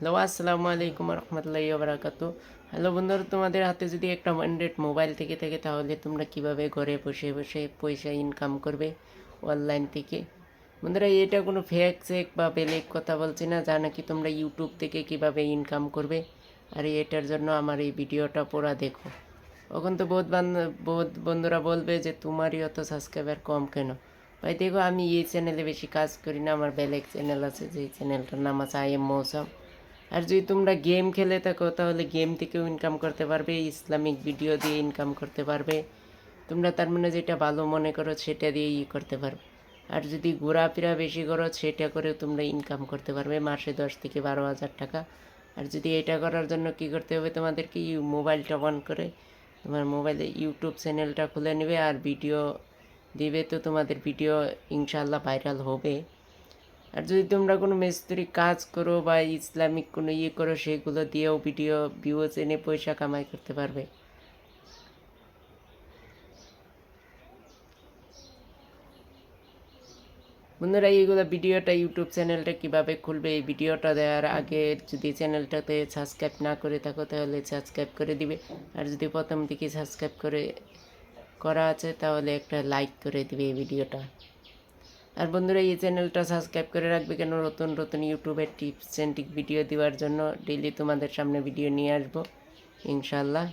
Hello আসসালামু আলাইকুম রহমতুল্লাহি বারাকাতু হ্যালো বন্ধুরা, তোমাদের হাতে যদি একটা অ্যান্ড্রয়েড মোবাইল থেকে থাকে, তাহলে তোমরা কীভাবে ঘরে বসে বসে পয়সা ইনকাম করবে অনলাইন থেকে? বন্ধুরা, এটা কোনো ফেক চেক বা বেলেগ কথা বলছি না, যা নাকি তোমরা ইউটিউব থেকে কীভাবে ইনকাম করবে। আর এটার জন্য আমার এই ভিডিওটা পুরা দেখো। তখন তো বহুত বহুত বন্ধুরা বলবে যে, তোমারই অত সাবস্ক্রাইবার কম কেন? ভাই, দেখো, আমি এই চ্যানেলে বেশি কাজ করি না, আমার বেলেগ চ্যানেল আছে যে চ্যানেলটার নাম আছে আই এম মৌসম আর যদি তোমরা গেম খেলে থাকো, তাহলে গেম থেকেও ইনকাম করতে পারবে, ইসলামিক ভিডিও দিয়ে ইনকাম করতে পারবে। তোমরা তার মানে যেটা ভালো মনে করো, সেটা দিয়ে ই করতে পারবে। আর যদি ঘোরাফেরা বেশি করো, সেটা করেও তোমরা ইনকাম করতে পারবে, মাসে দশ থেকে বারো হাজার টাকা। আর যদি এটা করার জন্য কি করতে হবে, তোমাদেরকে মোবাইলটা অন করে তোমার মোবাইলে ইউটিউব চ্যানেলটা খুলে নেবে, আর ভিডিও দিবে তো তোমাদের ভিডিও ইনশাল্লাহ ভাইরাল হবে। আর যদি তোমরা কোনো মিস্ত্রি কাজ করো বা ইসলামিক কোনো ইয়ে করো, সেগুলো দিয়েও ভিডিও ভিউজ এনে পয়সা কামাই করতে পারবে। বন্ধুরা, এইগুলো ভিডিওটা ইউটিউব চ্যানেলটা কীভাবে খুলবে, এই ভিডিওটা দেওয়ার আগে যদি চ্যানেলটাতে সাবস্ক্রাইব না করে থাকো, তাহলে সাবস্ক্রাইব করে দিবে। আর যদি প্রথম দিকে সাবস্ক্রাইব করে, করা আছে, তাহলে একটা লাইক করে দিবে এই ভিডিওটা। আর বন্ধুরা, এই চ্যানেলটা সাবস্ক্রাইব করে রাখবে কেন? নতুন নতুন ইউটিউবের টিপস অ্যান্ড ভিডিও দেওয়ার জন্য ডেইলি তোমাদের সামনে ভিডিও নিয়ে আসব ইনশাল্লাহ